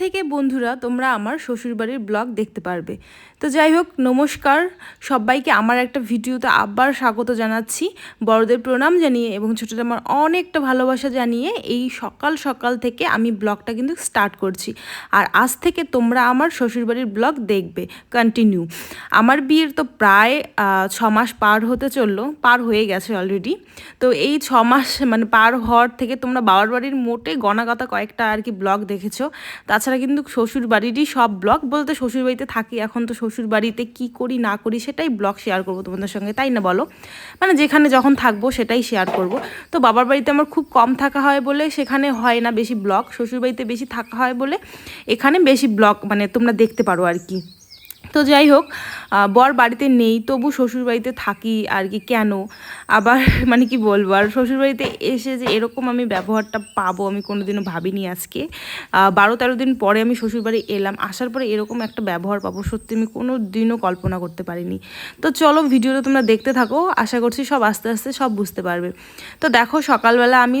থেকে বন্ধুরা, তোমরা আমার শ্বশুরবাড়ির ব্লগ দেখতে পারবে। তো যাই হোক নমস্কার। সবাইকে আমার একটা ভিডিওতে আবার স্বাগত জানাচ্ছি। বড়দের প্রণাম জানিয়ে এবং ছোটোদের আমার অনেকটা ভালোবাসা জানিয়ে এই সকাল সকাল থেকে আমি ব্লগটা কিন্তু স্টার্ট করছি। আর আজ থেকে তোমরা আমার শ্বশুরবাড়ির ব্লগ দেখবে কন্টিনিউ আমার বিয়ের তো প্রায় ছ মাস পার হতে চলল, পার হয়ে গেছে অলরেডি তো এই ছ মাস মানে পার হওয়ার থেকে তোমরা বাবার বাড়ির মোটে গণাগতা কয়েকটা আর কি ব্লগ দেখেছ। তাছাড়া কিন্তু শ্বশুর বাড়িরই সব ব্লগ বলতে শ্বশুর বাড়িতে থাকি, এখন তো শ্বশুর বাড়িতে কী করি না করি সেটাই ব্লগ শেয়ার করব তোমাদের সঙ্গে, তাই না বলো? মানে যেখানে যখন থাকব সেটাই শেয়ার করব। তো বাবার বাড়িতে আমার খুব কম থাকা হয় বলে সেখানে হয় না বেশি ব্লগ শ্বশুর বাড়িতে বেশি থাকা হয় বলে এখানে বেশি ব্লগ মানে তোমরা দেখতে পারো আর কি। তো যাই হোক বর বাড়িতে নেই তবু শ্বশুর বাড়িতে থাকি আর কি কেন? আবার মানে কি বলব আর শ্বশুর বাড়িতে এসে যে এরকম আমি ব্যবহারটা পাবো আমি কোনোদিনও ভাবিনি আজকে। বারো তেরো দিন পরে আমি শ্বশুর বাড়ি এলাম আসার পরে এরকম একটা ব্যবহার পাবো সত্যি আমি কোনো দিনও কল্পনা করতে পারিনি। তো চলো ভিডিওটা তোমরা দেখতে থাকো আশা করছি সব আস্তে আস্তে সব বুঝতে পারবে। তো দেখো সকালবেলা আমি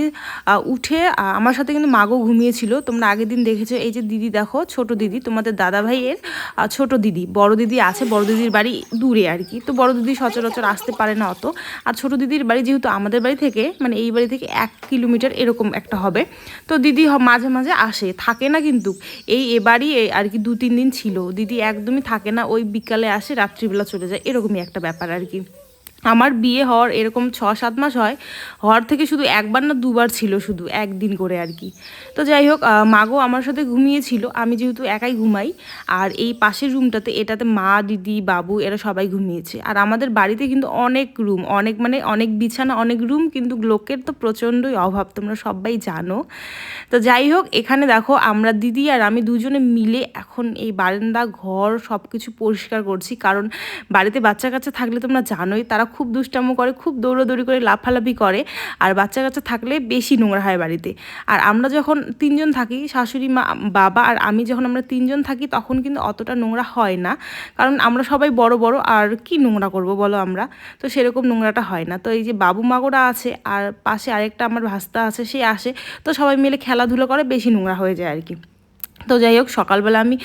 উঠে আমার সাথে কিন্তু মাগো ঘুমিয়েছিল তোমরা আগের দিন দেখেছ এই যে দিদি দেখো ছোট দিদি তোমাদের দাদা ভাইয়ের আহ, ছোট দিদি বড় দিদি আছে, বড় দিদির বাড়ি দূরে আর কি। তো বড় দিদি সচরাচর আসতে পারে না অত। আর ছোট দিদির বাড়ি যেহেতু আমাদের বাড়ি থেকে মানে এই বাড়ি থেকে এক কিলোমিটার এরকম একটা হবে। তো দিদি মাঝে মাঝে আসে, থাকে না কিন্তু। এই এবারই আর কি দু তিন দিন ছিল। দিদি একদমই থাকে না, ওই বিকালে আসে, রাত্রিবেলা চলে যায়, এরকমই একটা ব্যাপার আর কি। আমার বিয়ে হওয়ার এরকম ছ সাত মাস হয়, হওয়ার থেকে শুধু একবার না দুবার ছিল শুধু, একদিন করে আর কি। তো যাই হোক মাগো আমার সাথে ঘুমিয়েছিল, আমি যেহেতু একাই ঘুমাই, আর এই পাশের রুমটাতে এটাতে মা, দিদি, বাবু, এরা সবাই ঘুমিয়েছে। আর আমাদের বাড়িতে কিন্তু অনেক রুম অনেক মানে অনেক বিছানা, অনেক রুম কিন্তু লোকের তো প্রচণ্ডই অভাব, তোমরা সবাই জানো। তো যাই হোক, এখানে দেখো আমরা দিদি আর আমি দুজনে মিলে এখন এই বারান্দা, ঘর সব কিছু পরিষ্কার করছি, কারণ বাড়িতে বাচ্চা কাচ্চা থাকলে তোমরা জানোই, তারা খুব দুষ্টামো করে, খুব দৌড়াদৌড়ি করে, লাফালাফি করে, আর বাচ্চা কাচ্চা থাকলে বেশি নোংরা হয় বাড়িতে। আর আমরা যখন তিনজন থাকি, শাশুড়ি মা, বাবা আর আমি যখন আমরা তিনজন থাকি, তখন কিন্তু অতটা নোংরা হয় না। কারণ আমরা সবাই বড় বড়, আর কি নোংরা করব বলো আমরা? তো সেরকম নোংরাটা হয় না। তো এই যে বাবু মাগোরা আছে, আর পাশে আরেকটা আমার ভাস্তা আছে, সে আসে, তো সবাই মিলে খেলাধুলো করে, বেশি নোংরা হয়ে যায় আর কি। তো যাই হোক, সকালবেলা আমি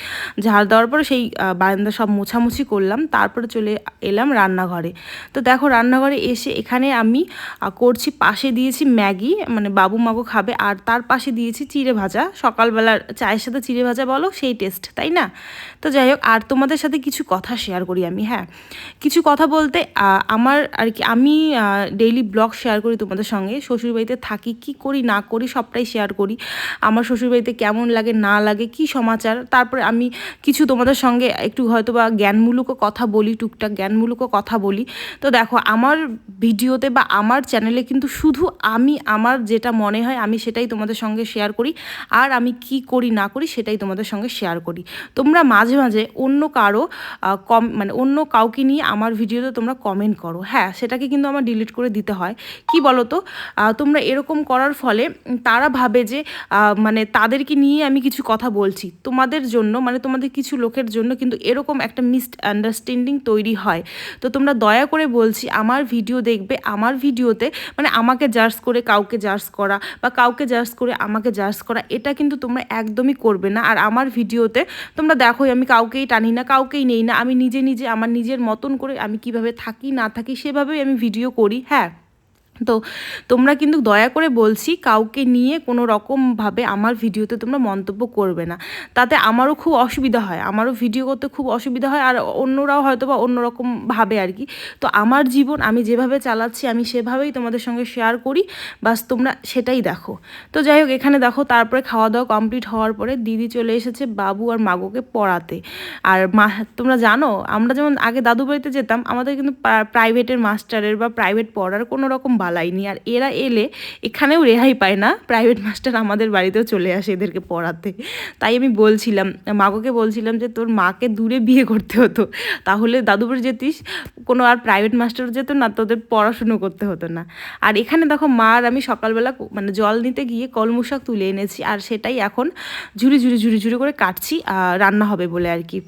ঝাড় দেওয়ার পরে সেই বারান্দা সব মোছামুছি করলাম, তারপরে চলে এলাম রান্নাঘরে। তো দেখো, রান্নাঘরে এসে এখানে আমি করছি, পাশে দিয়েছি ম্যাগি মানে বাবু মাগো খাবে, আর তার পাশে দিয়েছি চিড়ে ভাজা। সকালবেলার চায়ের সাথে চিড়ে ভাজা বলো, সেই টেস্ট তাই না? তো যাই হোক, আর তোমাদের সাথে কিছু কথা শেয়ার করি আমি হ্যাঁ? কিছু কথা বলতে আমার আর কি, আমি ডেইলি ব্লগ শেয়ার করি তোমাদের সঙ্গে। শ্বশুরবাড়িতে থাকি, কি করি, না করি, সবটাই শেয়ার করি। আমার শ্বশুরবাড়িতে কেমন লাগে, না লাগে কি সমাচার? তারপরে আমি কিছু তোমাদের সঙ্গে একটু হয়তো বা জ্ঞানমূলকও কথা বলি, টুকটাক জ্ঞানমূলকও কথা বলি। তো দেখো, আমার ভিডিওতে বা আমার চ্যানেলে কিন্তু শুধু আমি, আমার যেটা মনে হয় আমি সেটাই তোমাদের সঙ্গে শেয়ার করি। আর আমি কি করি, না করি সেটাই তোমাদের সঙ্গে শেয়ার করি। তোমরা মাঝে মাঝে অন্য কারও কম মানে অন্য কাউকে নিয়ে আমার ভিডিওতে তোমরা কমেন্ট করো। হ্যাঁ সেটাকে কিন্তু আমার ডিলিট করে দিতে হয়। কি বলো তো তোমরা এরকম করার ফলে তারা ভাবে যে মানে তাদেরকে নিয়ে আমি কিছু কথা বলছি, তোমাদের জন্য মানে তোমাদের কিছু লোকের জন্য কিন্তু এরকম একটা মিস আন্ডারস্ট্যান্ডিং তৈরি হয়। তো তোমরা দয়া করে বলছি, আমার ভিডিও দেখবে, আমার ভিডিওতে মানে আমাকে জাজ করে, কাউকে জাজ করা বা কাউকে জাজ করে, আমাকে জাজ করা, এটা কিন্তু তোমরা একদমই করবে না। আর আমার ভিডিওতে তোমরা দেখোই, আমি কাউকেই টানি না, কাউকেই নেই না, আমি নিজে নিজে, আমার নিজের মতন করে আমি কীভাবে থাকি, না থাকি, সেভাবেই আমি ভিডিও করি হ্যাঁ। তো তোমরা কিন্তু দয়া করে বলছি কাউকে নিয়ে কোনো রকমভাবে আমার ভিডিওতে তোমরা মন্তব্য করবে না। তাতে আমারও খুব অসুবিধা হয়, আমারও ভিডিও করতে খুব অসুবিধা হয় আর অন্যরাও হয়তো বা অন্যরকম ভাবে আর কি। তো আমার জীবন আমি যেভাবে চালাচ্ছি আমি সেভাবেই তোমাদের সঙ্গে শেয়ার করি, বাস তোমরা সেটাই দেখো। তো যাই হোক, এখানে দেখো তারপরে খাওয়া দাওয়া কমপ্লিট হওয়ার পরে দিদি চলে এসেছে বাবু আর মাগোকে পড়াতে। আর মা, তোমরা জানো আমরা যেমন আগে দাদু বাড়িতে যেতাম, আমাদের কিন্তু প্রাইভেটের মাস্টারের বা প্রাইভেট পড়ার কোনো রকম বালাই নেই আর এরা এলে এখানেও রেহাই পায় না। প্রাইভেট মাস্টার আমাদের বাড়িতেও চলে আসে এদেরকে পড়াতে। তাই আমি বলছিলাম, মাগোকে বলছিলাম যে তোর মাকে দূরে বিয়ে করতে হতো। তাহলে দাদু বাড়ি যেতিস, কোনো আর প্রাইভেট মাস্টার যেত না, তোদের পড়াশুনো করতে হতো না। আর এখানে দেখো মা আর আমি সকালবেলা মানে জল নিতে গিয়ে কলমু শাক তুলে এনেছি। আর সেটাই এখন ঝুড়ি ঝুড়ি ঝুড়ি ঝুড়ি করে কাটছি রান্না হবে বলে আর কি।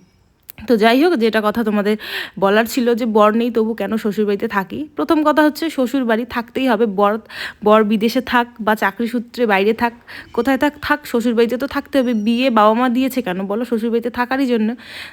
তো যাই হোক, যেটা কথা তোমাদের বলার ছিল যে বর নেই, তবু কেন শ্বশুরবাড়িতে থাকি? প্রথম কথা হচ্ছে শ্বশুর বাড়ি থাকতেই হবে। বর বর বিদেশে থাক বা চাকরি সূত্রে বাইরে থাক, কোথায় থাক থাক, শ্বশুরবাড়িতে তো থাকতে হবে। বিয়ে বাবা মা দিয়েছে কেন? বলো, শ্বশুরবাড়িতে থাকারই জন্য।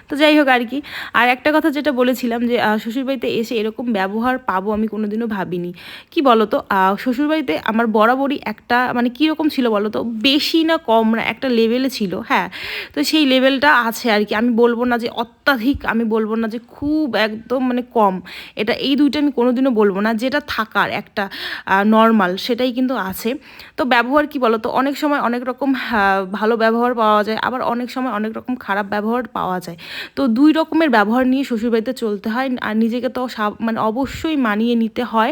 তো যাই হোক আর কি। আর একটা কথা যেটা বলেছিলাম যে শ্বশুরবাড়িতে এসে এরকম ব্যবহার পাবো আমি কোনোদিনও ভাবিনি। কি বলো তো শ্বশুরবাড়িতে আমার বরাবরই একটা মানে কীরকম ছিল বলো তো বেশি না কম না একটা লেভেলে ছিল হ্যাঁ। তো সেই লেভেলটা আছে আর কি। আমি বলব না যে অত্যাধিক আমি বলব না যে খুব একদম মানে কম। এটা এই দুইটা আমি কোনোদিনও বলব না। যেটা থাকার একটা নর্মাল সেটাই কিন্তু আছে। তো ব্যবহার কি বলো তো অনেক সময় অনেক রকম ভালো ব্যবহার পাওয়া যায়, আবার অনেক সময় অনেক রকম খারাপ ব্যবহার পাওয়া যায়। তো দুই রকমের ব্যবহার নিয়ে শ্বশুরবাড়িতে চলতে হয়। আর নিজেকে তো মানে অবশ্যই মানিয়ে নিতে হয়।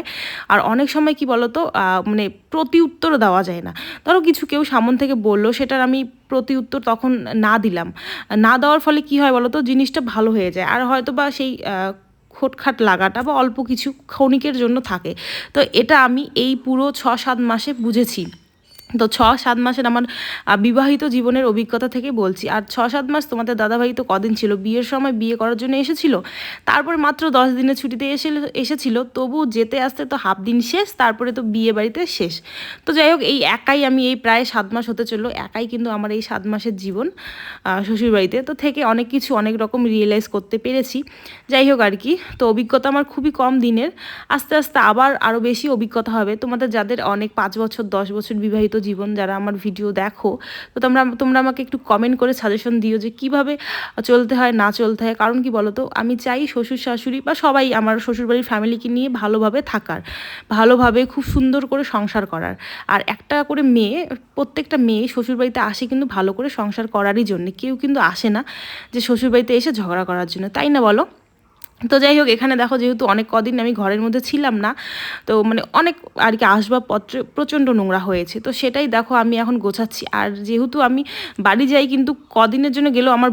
আর অনেক সময় কি বলো তো মানে প্রতি উত্তর দেওয়া যায় না। ধরো কিছু কেউ সামন থেকে বলল, সেটার আমি প্রতি উত্তর তখন না দিলাম। না দেওয়ার ফলে কি হয় বলো তো জিনিসটা ভালো হয়ে যায়। আর হয়তো বা সেই খোটখাট লাগাটা বা অল্প কিছু ক্ষণিকের জন্য থাকে। তো এটা আমি এই পুরো ছ সাত মাসে বুঝেছি। তো ছ সাত মাসের আমার বিবাহিত জীবনের অভিজ্ঞতা থেকে বলছি। আর ছ সাত মাস তোমাদের দাদাভাই তো কদিন ছিল? বিয়ের সময় বিয়ে করার জন্য এসেছিল? তারপর মাত্র দশ দিনের ছুটিতে এসে, এসেছিল। তবু যেতে আসতে তো হাফ দিন শেষ, তারপরে তো বিয়ে বাড়িতে শেষ। তো যাই হোক, এই একাই আমি এই প্রায় সাত মাস হতে চলল। একাই কিন্তু আমার এই সাত মাসের জীবন শ্বশুরবাড়িতে। তো থেকে অনেক কিছু, অনেক রকম রিয়েলাইজ করতে পেরেছি। যাই হোক আর কি, তো অভিজ্ঞতা আমার খুবই কম দিনের। আস্তে আস্তে আবার আরও বেশি অভিজ্ঞতা হবে। তোমাদের যাদের অনেক পাঁচ বছর, দশ বছর বিবাহিত জীবন যারা আমার ভিডিও দেখো, তো তোমরা তোমরা আমাকে একটু কমেন্ট করে সাজেশন দিও যে কীভাবে চলতে হয়, না চলতে হয়। কারণ কি বলো তো আমি চাই শ্বশুর শাশুড়ি বা সবাই আমার শ্বশুরবাড়ির ফ্যামিলিকে নিয়ে ভালোভাবে থাকার, ভালোভাবে খুব সুন্দর করে সংসার করার। আর একটা করে মেয়ে, প্রত্যেকটা মেয়ে শ্বশুরবাড়িতে আসে কিন্তু ভালো করে সংসার করারই জন্য। কেউ কিন্তু আসে না যে শ্বশুরবাড়িতে এসে ঝগড়া করার জন্য। তাই না বলো? তো যাই হোক, এখানে দেখো যেহেতু অনেক কদিন আমি ঘরের মধ্যে ছিলাম না, তো মানে অনেক আর কি আসবাবপত্র প্রচণ্ড নোংরা হয়েছে। তো সেটাই দেখো আমি এখন গোছাচ্ছি। আর যেহেতু আমি বাড়ি যাই, কিন্তু কদিনের জন্য গেলেও আমার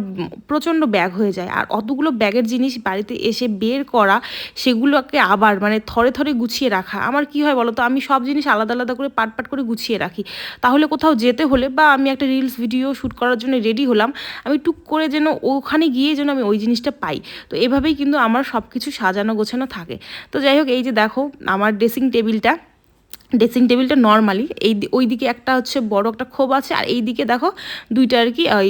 প্রচণ্ড ব্যাগ হয়ে যায়। আর অতগুলো ব্যাগের জিনিস বাড়িতে এসে বের করা, সেগুলোকে আবার মানে থরে থরে গুছিয়ে রাখা, আমার কি হয় বলো তো আমি সব জিনিস আলাদা আলাদা করে পাট পাট করে গুছিয়ে রাখি। তাহলে কোথাও যেতে হলে বা আমি একটা রিলস ভিডিও শ্যুট করার জন্য রেডি হলাম, আমি টুক করে যেন ওখানে গিয়ে যেন আমি ওই জিনিসটা পাই। তো এভাবেই কিন্তু আমার সব কিছু সাজানো গোছানো থাকে। তো যাই হোক এই যে দেখো আমার ড্রেসিং টেবিলটা ড্রেসিং টেবিলটা নর্মালি। এই ওই দিকে একটা হচ্ছে বড় একটা খোপ আছে, আর এই দিকে দেখো দুইটা আর কি, ওই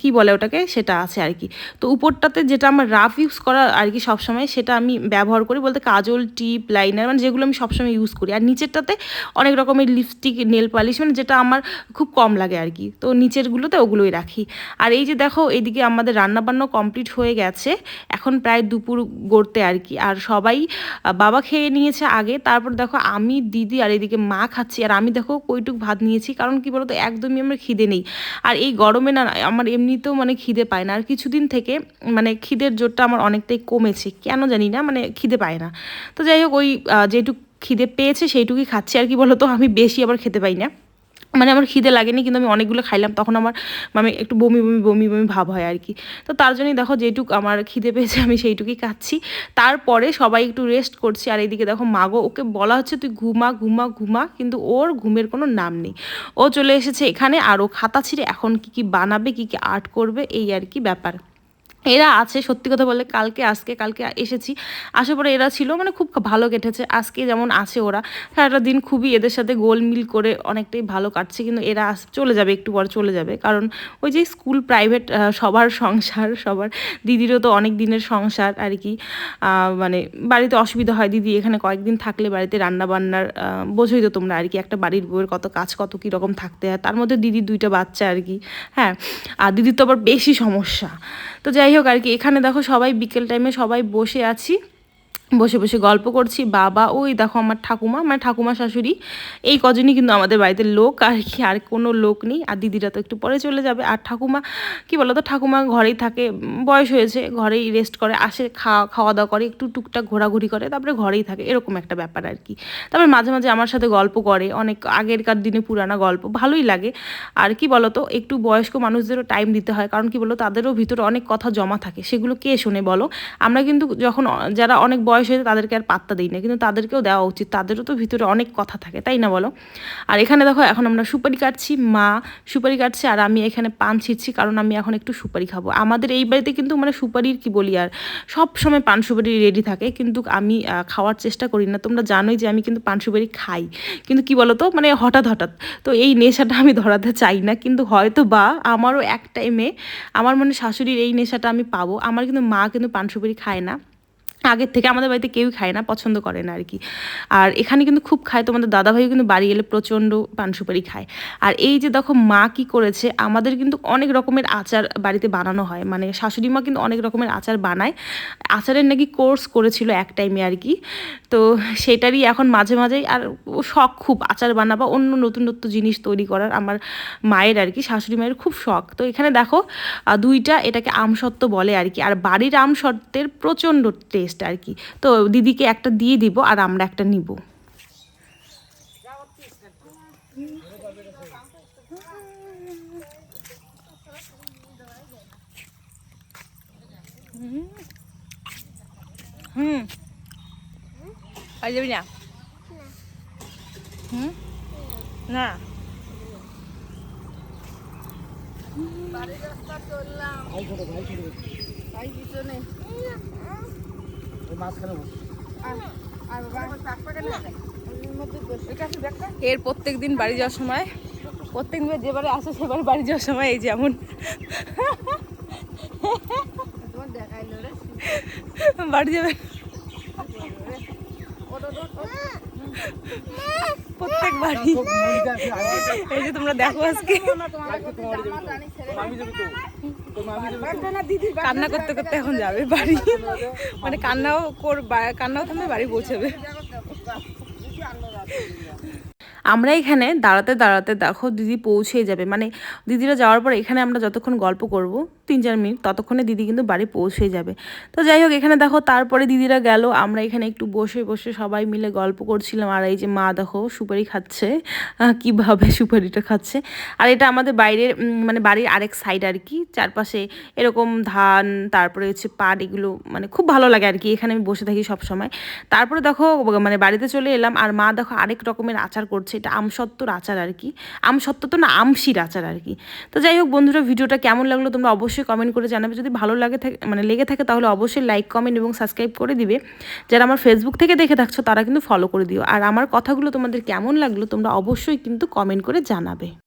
কী বলে ওটাকে, সেটা আছে আর কি। তো উপরটাতে যেটা আমার রাফ ইউজ করা আর কি সবসময়, সেটা আমি ব্যবহার করি বলতে কাজল, টিপ, লাইনার মানে যেগুলো আমি সবসময় ইউজ করি। আর নিচেরটাতে অনেক রকমের লিপস্টিক নেল পালিশ মানে যেটা আমার খুব কম লাগে আর কি। তো নিচেরগুলোতে ওগুলোই রাখি। আর এই যে দেখো, এইদিকে আমাদের রান্নাবান্না কমপ্লিট হয়ে গেছে। এখন প্রায় দুপুর গড়তে আর কি। আর সবাই বাবা খেয়ে নিয়েছে আগে, তারপর দেখো আমি, দিদি আর এদিকে মা খাচ্ছি আর আমি দেখো কইটুক ভাত নিয়েছি, কারণ কি বলতো, একদমই আমার খিদে নেই। আর এই গরমে না, আমার এমনিতেও মানে খিদে পায় না। আর কিছুদিন থেকে মানে খিদের জোরটা আমার অনেকটাই কমেছে, কেন জানি না মানে খিদে পায় না। তো যাই হোক, ওই যেটুক খিদে পেয়েছে সেইটুকুই খাচ্ছি। আর কি বলতো, আমি বেশি আবার খেতে পাই না। মানে আমার খিদে লাগেনি, কিন্তু আমি অনেকগুলো খাইলাম, তখন আমার মানে একটু বমি বমি বমি বমি ভাব হয় আর কি। তো তার জন্যই দেখো যেটুক আমার খিদে পেয়েছে আমি সেইটুকুই খাচ্ছি। তারপরে সবাই একটু রেস্ট করছি, আর এইদিকে দেখো মাগো ওকে বলা হচ্ছে তুই ঘুমা ঘুমা ঘুমা, কিন্তু ওর ঘুমের কোনো নাম নেই। ও চলে এসেছে এখানে, আর ও খাতা ছিঁড়ে এখন কি কি বানাবে, কি কি আর্ট করবে, এই আর কি ব্যাপার। এরা আছে, সত্যি কথা বলে কালকে, আজকে, কালকে এসেছি। আসার পরে এরা ছিল মানে খুব ভালো কেটেছে। আজকে যেমন আছে ওরা, সারাটা দিন খুবই এদের সাথে গোলমিল করে অনেকটাই ভালো কাটছে, কিন্তু এরা চলে যাবে, একটু পর চলে যাবে। কারণ ওই যে স্কুল, প্রাইভেট সবার সংসার, সবার, দিদিরও তো অনেক দিনের সংসার আর কি। মানে বাড়িতে অসুবিধা হয়, দিদি এখানে কয়েকদিন থাকলে বাড়িতে রান্না বান্নার বোঝোই তো তোমরা আর কি, একটা বাড়ির বউয়ের কত কাজ, কত কীরকম থাকতে হয়। তার মধ্যে দিদির দুইটা বাচ্চা আর কি হ্যাঁ। আর দিদির তো আবার বেশি সমস্যা। তো যাই হোক আর কি এখানে দেখো সবাই বিকেল টাইমে সবাই বসে আছি। বসে বসে গল্প করছি, বাবা, ওই দেখো আমার ঠাকুমা মানে ঠাকুমা শাশুড়ি, এই কজনই কিন্তু আমাদের বাড়িতে লোক, আর কি, আর কোনো লোক নেই, আর দিদিরা তো একটু পরে চলে যাবে। আর ঠাকুমা, কি বলো তো ঠাকুমা ঘরেই থাকে, বয়স হয়েছে, ঘরেই রেস্ট করে, আসে, খাওয়া খাওয়া দাওয়া করে, একটু টুকটাক ঘোরাঘুরি করে, তারপরে ঘরেই থাকে, এরকম একটা ব্যাপার আর কি। তারপরে মাঝে মাঝে আমার সাথে গল্প করে, অনেক আগেরকার দিনে পুরানা গল্প, ভালোই লাগে। আর কি বলো তো একটু বয়স্ক মানুষদেরও টাইম দিতে হয়, কারণ কি বলো তাদেরও ভিতরে অনেক কথা জমা থাকে, সেগুলো কে শোনে বলো? আমরা কিন্তু যখন, যারা অনেক বয়স বয়স হয়েছে তাদেরকে আর পাত্তা দিই না, কিন্তু তাদেরকেও দেওয়া উচিত। তাদেরও তো ভিতরে অনেক কথা থাকে, তাই না বলো? আর এখানে দেখো, এখন আমরা সুপারি কাটছি, মা সুপারি কাটছে, আর আমি এখানে পান ছিঁড়ছি কারণ আমি এখন একটু সুপারি খাব। আমাদের এই বাড়িতে কিন্তু মানে সুপারির কি বলি আর, সব সময় পান সুপারি রেডি থাকে, কিন্তু আমি খাওয়ার চেষ্টা করি না। তোমরা জানোই যে আমি কিন্তু পান সুপারি খাই। কিন্তু কি বলো তো মানে হঠাৎ হঠাৎ, তো এই নেশাটা আমি ধরাতে চাই না, কিন্তু হয়তো বা আমারও এক টাইমে আমার মানে শাশুড়ির এই নেশাটা আমি পাবো। আমার কিন্তু মা কিন্তু পান সুপারি খায় না। আগের থেকে আমাদের বাড়িতে কেউই খায় না, পছন্দ করে না আর কি আর এখানে কিন্তু খুব খায়, তোমাদের দাদাভাইও কিন্তু বাড়ি এলে প্রচণ্ড পান সুপারি খায়। আর এই যে দেখো মা কি করেছে, আমাদের কিন্তু অনেক রকমের আচার বাড়িতে বানানো হয়। মানে শাশুড়ি মা কিন্তু অনেক রকমের আচার বানায়। আচারের নাকি কোর্স করেছিল এক টাইমে আর কি তো সেটারই এখন মাঝে মাঝেই আর শখ খুব আচার বানাবা, অন্য নতুন নতুন জিনিস তৈরি করার। আমার মায়ের আর কি শাশুড়ি মায়ের খুব শখ। তো এখানে দেখো দুইটা এটাকে আমসত্ত্ব বলে আর কি আর বাড়ির আমসত্ত্বের প্রচণ্ড টেস্ট আর কি। তো দিদিকে একটা দিয়ে দিব আর আমরা একটা নিব। হুম। আর যাবি না? হুম? না। এর প্রত্যেক দিন বাড়ি যাওয়ার সময় প্রত্যেক দিন যেবারে আসে সেবারে বাড়ি যাওয়ার সময় এই যেমন বাড়ি যাবে। প্রত্যেক বাড়ি। এই যে তোমরা দেখো আজকে। কান্না করতে করতে এখন যাবে বাড়ি। মানে কান্নাও কর কান্নাও থামবে বাড়ি পৌঁছাবে। আমরা এখানে দাঁড়াতে দাঁড়াতে দেখো দিদি পৌঁছেই যাবে। মানে দিদিরা যাওয়ার পর এখানে আমরা যতক্ষণ গল্প করব তিন চার মিনিট, ততক্ষণে দিদি কিন্তু বাড়ি পৌঁছে যাবে। তো যাই হোক, এখানে দেখো তারপরে দিদিরা গেল। আমরা এখানে একটু বসে বসে সবাই মিলে গল্প করছিলাম। আর এই যে মা দেখো, সুপারি খাচ্ছে। কীভাবে সুপারিটা খাচ্ছে? আর এটা আমাদের বাইরের মানে বাড়ির আরেক সাইড আর কি। চারপাশে এরকম ধান, তারপরে হচ্ছে পাট, এগুলো মানে খুব ভালো লাগে আর কি। এখানে আমি বসে থাকি সব সময় তারপরে দেখো মানে বাড়িতে চলে এলাম। আর মা দেখো আরেক রকমের আচার করছে। এটা আমসত্ত্বর আচার আর কি। আমসত্ত্ব তো না, আমশির আচার আর কি। তো যাই হোক বন্ধুরা, ভিডিওটা কেমন লাগল তোমরা অবশ্যই কমেন্ট করে জানাবে। যদি ভালো লাগে থাকে মানে লেগে থাকে তাহলে অবশ্যই লাইক কমেন্ট এবং সাবস্ক্রাইব করে দিবে। যারা আমার ফেসবুক থেকে দেখে থাকছো, তারা কিন্তু ফলো করে দিও। আর আমার কথাগুলো তোমাদের কেমন লাগল, তোমরা অবশ্যই কিন্তু কমেন্ট করে জানাবে।